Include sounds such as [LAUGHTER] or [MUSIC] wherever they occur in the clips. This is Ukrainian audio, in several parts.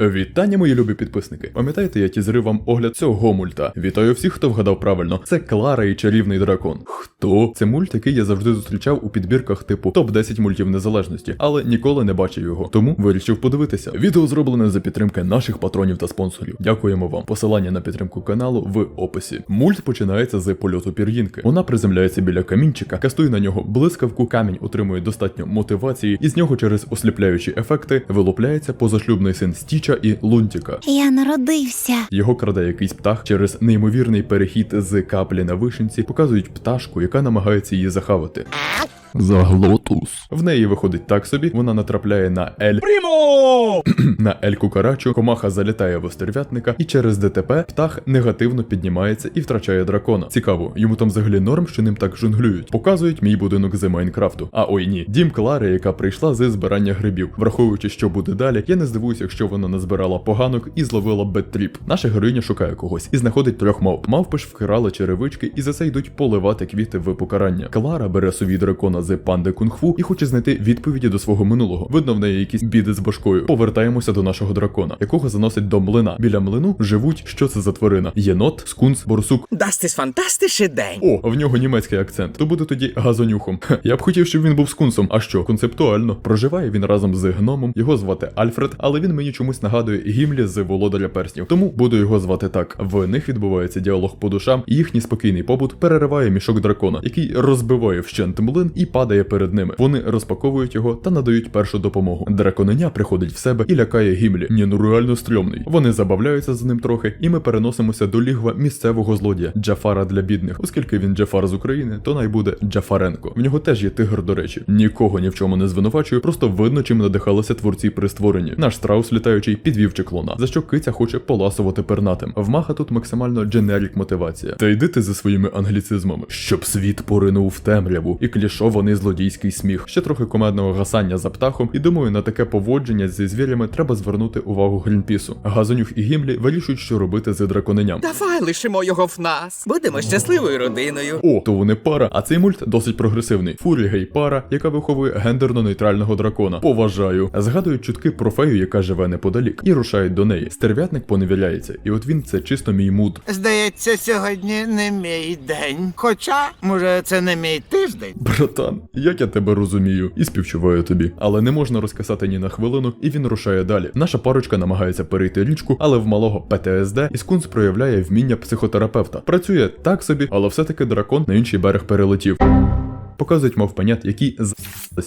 Вітання, мої любі підписники. Пам'ятаєте, я тізрив вам огляд цього мульта. Вітаю всіх, хто вгадав правильно. Це Клара і чарівний дракон. Хто? Це мульт, який я завжди зустрічав у підбірках типу топ-10 мультів незалежності, але ніколи не бачив його. Тому вирішив подивитися. Відео зроблене за підтримки наших патронів та спонсорів. Дякуємо вам. Посилання на підтримку каналу в описі. Мульт починається з польоту пір'їнки. Вона приземляється біля камінчика, кастує на нього блискавку, камінь отримує достатньо мотивації, і з нього через осліпляючі ефекти вилупляється позашлюбний син Стіча і Лунтіка. Я народився. Його краде якийсь птах через неймовірний перехід з каплі на вишенці, показують пташку, яка намагається її захавати. Заглотус. В неї виходить так собі, вона натрапляє на Ель [CLEARS THROAT] на Ель Кукарачу, комаха залітає в остерв'ятника, і через ДТП птах негативно піднімається і втрачає дракона. Цікаво, йому там взагалі норм, що ним так жонглюють. Показують мій будинок з Майнкрафту. А ой ні, дім Клари, яка прийшла з збирання грибів. Враховуючи, що буде далі, я не здивуюся, якщо вона назбирала поганок і зловила беттріп. Наша героїня шукає когось і знаходить трьох мавп. Мавпи ж вкрали черевички і за це йдуть поливати квіти в покарання. Клара бере собі дракона з панди кунг-фу і хоче знайти відповіді до свого минулого. Видно в неї якісь біди з башкою. Повертаємося до нашого дракона, якого заносить до млина. Біля млину живуть що це за тварина: єнот, скунс, борсук. Das ist день. О, в нього німецький акцент. То буде тоді газонюхом. Ха, я б хотів, щоб він був скунсом. А що, концептуально? Проживає він разом з гномом. Його звати Альфред, але він мені чомусь нагадує Гімлі з володаря перснів. Тому буду його звати так. В них відбувається діалог по душам, і їхній спокійний побут перериває мішок дракона, який розбиває вщент млин і падає перед ними. Вони розпаковують його та надають першу допомогу. Драконеня приходить в себе і лякає Гімлі. Ні, ну реально стрьомний. Вони забавляються з ним трохи, і ми переносимося до лігва місцевого злодія Джафара для бідних. Оскільки він Джафар з України, то най буде Джафаренко. В нього теж є тигр, до речі. Нікого ні в чому не звинувачую, просто видно, чим надихалися творці при створенні. Наш страус літаючий підвів чеклона, за що киця хоче поласувати пернатим. В Маха тут максимально дженерік мотивація. Та йди ти за своїми англіцизмами, щоб світ поринув в темряву і клішований злодійський сміх. Ще трохи комедного гасання за птахом, і думаю, на таке поводження зі звірями треба звернути увагу Грінпісу. Газонюх і Гімлі вирішують, що робити з драконеням. Давай лишимо його в нас. Будемо щасливою родиною. О, то вони пара, а цей мульт досить прогресивний. Фурі гей пара, яка виховує гендерно-нейтрального дракона. Поважаю. Згадують чутки про фею, яка живе неподалік, і рушають до неї. Стерв'ятник поневіряється, і от він це чисто мій муд. Здається, сьогодні не мій день. Хоча, може, це не мій тиждень. Братан, як я тебе розумію, і співчуваю тобі. Але не можна розкасати ні на хвилину, і він рушає далі. Наша парочка намагається перейти річку, але в малого ПТСД Іскунс проявляє вміння психотерапевта. Працює так собі, але все-таки дракон на інший берег перелетів. Показують мавпенят, які з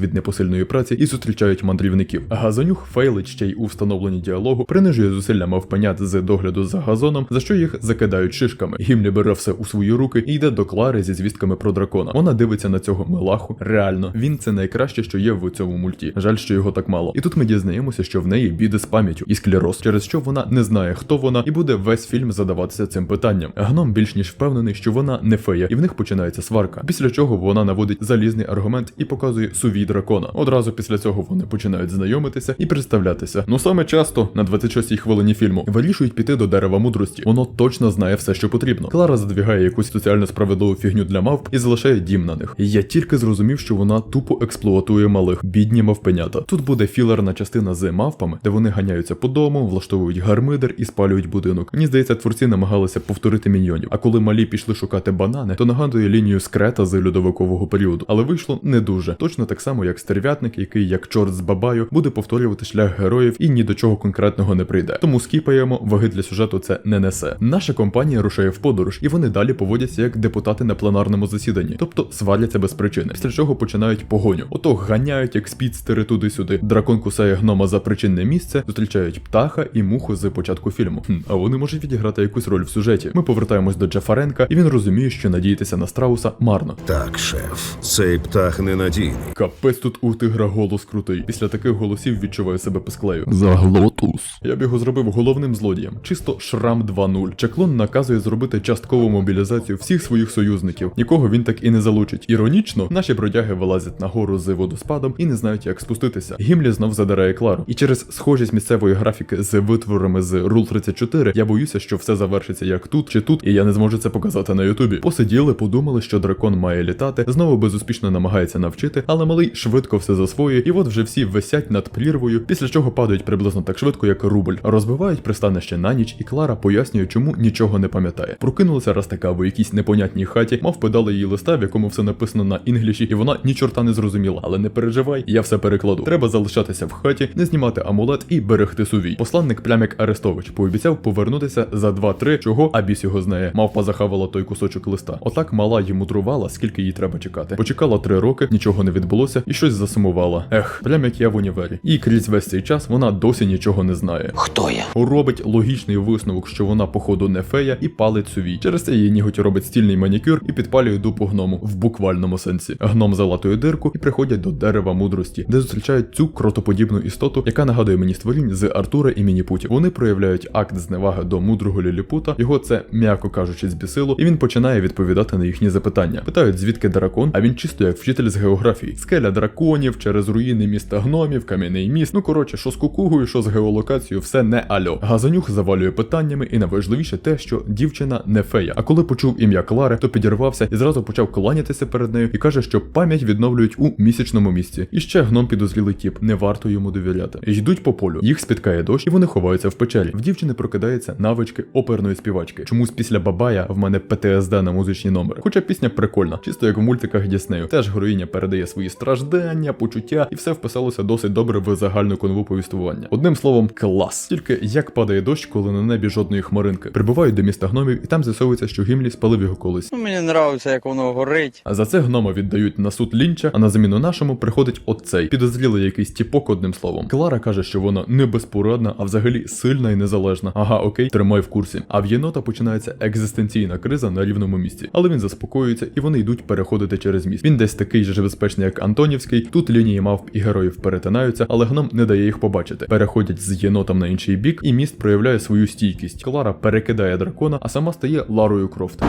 від непосильної праці і зустрічають мандрівників. Газонюх фейлить ще й у встановленні діалогу, принижує зусилля мавпенят з догляду за газоном, за що їх закидають шишками. Гімлі бере все у свої руки і йде до Клари зі звістками про дракона. Вона дивиться на цього милаху. Реально, він це найкраще, що є в цьому мульті. Жаль, що його так мало. І тут ми дізнаємося, що в неї біди з пам'яттю і склероз, через що вона не знає, хто вона, і буде весь фільм задаватися цим питанням. Гном більш ніж впевнений, що вона не фея, і в них починається сварка. Після чого вона наводить залізний аргумент і показує сувій дракона. Одразу після цього вони починають знайомитися і представлятися. Ну саме часто на 26-й хвилині фільму вирішують піти до дерева мудрості. Воно точно знає все, що потрібно. Клара задвігає якусь соціально справедливу фігню для мавп і залишає дім на них. Я тільки зрозумів, що вона тупо експлуатує малих, бідні мавпенята. Тут буде філерна частина з мавпами, де вони ганяються по дому, влаштовують гармидер і спалюють будинок. Мені здається, творці намагалися повторити міньйонів. А коли малі пішли шукати банани, то нагадує лінію скрета з льодовикового періоду, але вийшло не дуже. Точно так само, як стерв'ятник, який, як чорт з бабаю, буде повторювати шлях героїв і ні до чого конкретного не прийде. Тому скіпаємо, ваги для сюжету це не несе. Наша компанія рушає в подорож, і вони далі поводяться як депутати на пленарному засіданні, тобто сваляться без причини. Після чого починають погоню. Ото ганяють як спідстери туди-сюди. Дракон кусає гнома за причинне місце, зустрічають птаха і муху з початку фільму. Хм, а вони можуть відіграти якусь роль в сюжеті. Ми повертаємось до Джафаренка, і він розуміє, що надіятися на страуса марно. Так, шеф, цей птах ненадійний. Капець тут у тигра голос крутий. Після таких голосів відчуваю себе писклею. Заглотус. Я б його зробив головним злодієм. Чисто шрам 2.0. Чаклон наказує зробити часткову мобілізацію всіх своїх союзників. Нікого він так і не залучить. Іронічно, наші бродяги вилазять на гору з водоспадом і не знають, як спуститися. Гімлі знов задирає Клару. І через схожість місцевої графіки з витворами з Rule 34 я боюся, що все завершиться як тут чи тут, і я не зможу це показати на Ютубі. Посиділи, подумали, що дракон має літати, знову безуспішно намагається навчити, але малий швидко все засвоює, і от вже всі висять над плірвою, після чого падають приблизно так швидко, як рубль. Розбивають пристанище на ніч, і Клара пояснює, чому нічого не пам'ятає. Прокинулася раз така в якійсь непонятній хаті, мав подали їй листа, в якому все написано на інгліші, і вона ні чорта не зрозуміла. Але не переживай, я все перекладу. Треба залишатися в хаті, не знімати амулет і берегти сувій. Посланник плямяк Арестович пообіцяв повернутися за 2-3, чого Абіс його знає. Мавпа захавала той кусочок листа. Отак мала йому трувала, скільки їй треба чекати. Почекала три роки, нічого не відбулося, і щось засумувала. Ех, плямяк я в універі. І крізь весь цей час вона досі нічого не знає. Хто я? Робить логічний висновок, що вона, походу, не фея, і палить сувій. Через це її ніготь робить стільний манікюр і підпалює дупу гному в буквальному сенсі. Гном залатує дирку і приходять до дерева мудрості, де зустрічають цю кротоподібну істоту, яка нагадує мені створінь з Артура і Мініпуті. Вони проявляють акт зневаги до мудрого ліліпута. Його це, м'яко кажучи, збісило, і він починає відповідати на їхні запитання. Питають, звідки дракон, а він чисто як вчитель з географії. Скеля драконів через руїни міста гномів, кам'яний міст. Ну коротше, що з кукугою, що з геолокацією, все не альо. Газанюх завалює питаннями, і найважливіше те, що дівчина не фея. А коли почув ім'я Клари, то підірвався і зразу почав кланятися перед нею і каже, що пам'ять відновлюють у місячному місці. І ще гном підозрілий тіп, не варто йому довіряти. Йдуть по полю, їх спіткає дощ, і вони ховаються в печері. В дівчини прокидається навички оперної співачки. Чомусь після бабая в мене ПТСД на музичні номери. Хоча пісня прикольна, чисто як в мультиках Діснею. Теж героїня передає свої страждання, почуття, і все вписалося досить добре в загальну конву повістування. Одним словом, клас. Тільки як падає дощ, коли на небі жодної хмаринки. Прибувають до міста гномів, і там з'ясовується, що Гімлі спалив його колись. Ну, мені нравиться, як воно горить. А за це гнома віддають на суд лінча, а на заміну нашому приходить оцей підозрілий якийсь тіпок одним словом. Клара каже, що вона не безпорадна, а взагалі сильна і незалежна. Ага, окей, тримай в курсі. А в єнота починається екзистенційна криза на рівному місці. Але він заспокоюється і вони йдуть переходити через міст. Він десь такий же безпечний, як Антонівський. Тут лінії мавп і героїв перетинаються, але гном не дає їх побачити. Переходять з єнотом на інший бік, і міст проявляє свою стійкість. Клара перекидає дракона, а сама стає Ларою Крофт.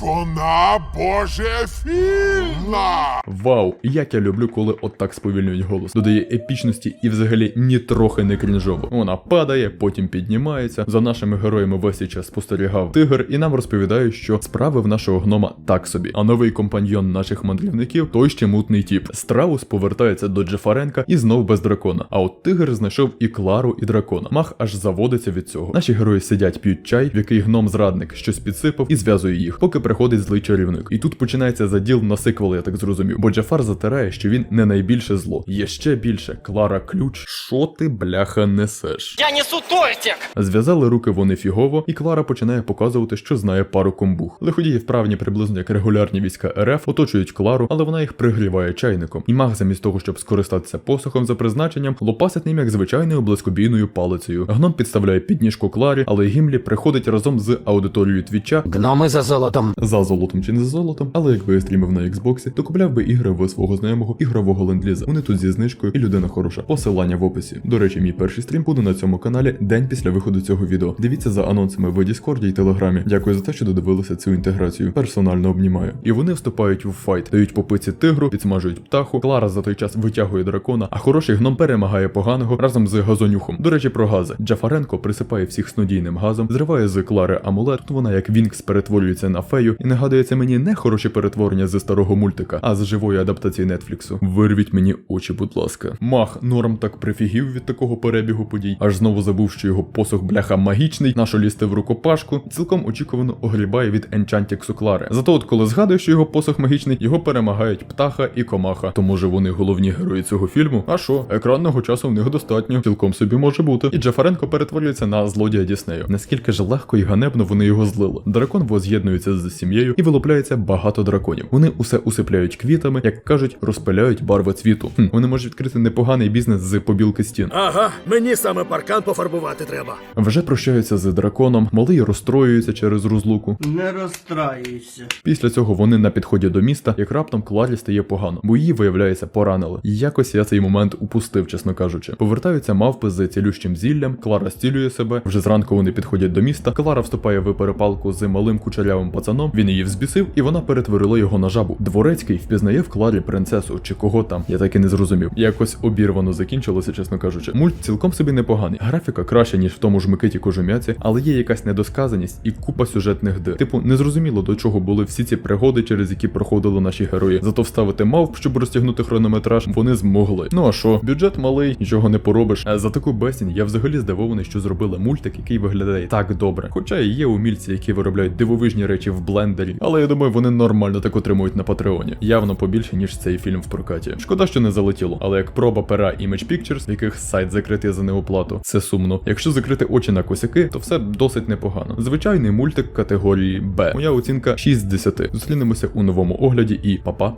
Вона божефільна! Вау, як я люблю, коли отак сповільнюють голос. Додає епічності і взагалі ні трохи не крінжово. Вона падає, потім піднімається. За нашими героями весь цей час спостерігав тигр, і нам розповідає, що справи в нашого гнома так собі. А новий компаньйон наших мандрівників той ще мутний тіп. Страус повертається до Джефаренка і знов без дракона. А от тигр знайшов і Клару, і дракона. Мах аж заводиться від цього. Наші герої сидять, п'ють чай, в який гном зрадник щось підсипав і зв'язує їх, поки приходить злий чарівник. І тут починається заділ на сиквел, я так зрозумів. Бо Джафар затирає, що він не найбільше зло. Є ще більше. Клара ключ. Що ти, бляха, несеш? Я несу тортик! Зв'язали руки вони фігово, і Клара починає показувати, що знає пару комбух. Лиходії вправні приблизно як регулярні війська РФ оточують Клару, але вона їх пригріває чайником. І маг, замість того, щоб скористатися посохом за призначенням, лопасить ним як звичайною блискобійною палицею. Гном підставляє підніжку Кларі, але Гімлі приходить разом з аудиторією твіча Гноми за золотом. За золотом чи не за золотом, але якби я стрімив на Xbox, то купляв би ігри в свого знайомого ігрового лендліза. Вони тут зі знижкою і людина хороша. Посилання в описі. До речі, мій перший стрім буде на цьому каналі день після виходу цього відео. Дивіться за анонсами в Діскорді і Телеграмі. Дякую за те, що додивилися цю інтеграцію. Персонально обнімаю. І вони вступають у файт, дають по пиці тигру, підсмажують птаху. Клара за той час витягує дракона, а хороший гном перемагає поганого разом з газонюхом. До речі, про гази. Джафаренко присипає всіх снодійним газом, зриває з Клари амулет. Тут вона як Вінкс перетворюється на фею і нагадується мені не хороші перетворення з старого мультика, а з живої адаптації Нетфліксу. Вирвіть мені очі, будь ласка. Мах норм так прифігів від такого перебігу подій, аж знову забув, що його посох бляха магічний, нащо лізти в рукопашку, цілком очікувано огрібає від енчантіксу Клари. Зато, от коли згадує, що його посох магічний, його перемагають птаха і комаха. То може вони головні герої цього фільму? А що, екранного часу в них достатньо, цілком собі може бути. І Джафаренко перетворюється на злодія Діснею. Наскільки ж легко і ганебно вони його злили. Дракон воз'єднується з сім'єю і вилупляється багато драконів. Вони усе усипляють квітами, як кажуть, розпиляють барви цвіту. Хм, вони можуть відкрити непоганий бізнес з побілки стін. Ага, мені саме паркан пофарбувати треба. Вже прощаються з драконом, малий розстроюється через розлуку. Не розстраюйся. Після цього вони на підході до міста, як раптом Кларі стає погано, бо її, виявляється, поранили. І якось я цей момент упустив, чесно кажучи. Повертаються мавпи з цілющим зіллям, Клара зцілює себе. Вже зранку вони підходять до міста. Клара вступає в перепалку з малим кучерявим пацаном. Пацаном, він її взбісив, і вона перетворила його на жабу. Дворецький впізнає в Кларі принцесу чи кого там. Я так і не зрозумів. Якось обірвано закінчилося, чесно кажучи. Мульт цілком собі непоганий. Графіка краща, ніж в тому ж Микиті Кожум'яці, але є якась недосказаність і купа сюжетних д. Типу, незрозуміло до чого були всі ці пригоди, через які проходили наші герої. Зато вставити мавп, щоб розтягнути хронометраж, вони змогли. Ну а що, бюджет малий, нічого не поробиш. А за таку безцінь я взагалі здивований, що зробили мультик, який виглядає так добре. Хоча є умільці, які виробляють дивовижні речі в блендері, але я думаю, вони нормально так отримують на Патреоні. Явно побільше, ніж цей фільм в прокаті. Шкода, що не залетіло, але як проба пера Image Pictures, в яких сайт закритий за неоплату, це сумно. Якщо закрити очі на косяки, то все досить непогано. Звичайний мультик категорії Б. Моя оцінка 6 з 10. Зустрінемося у новому огляді і па-па.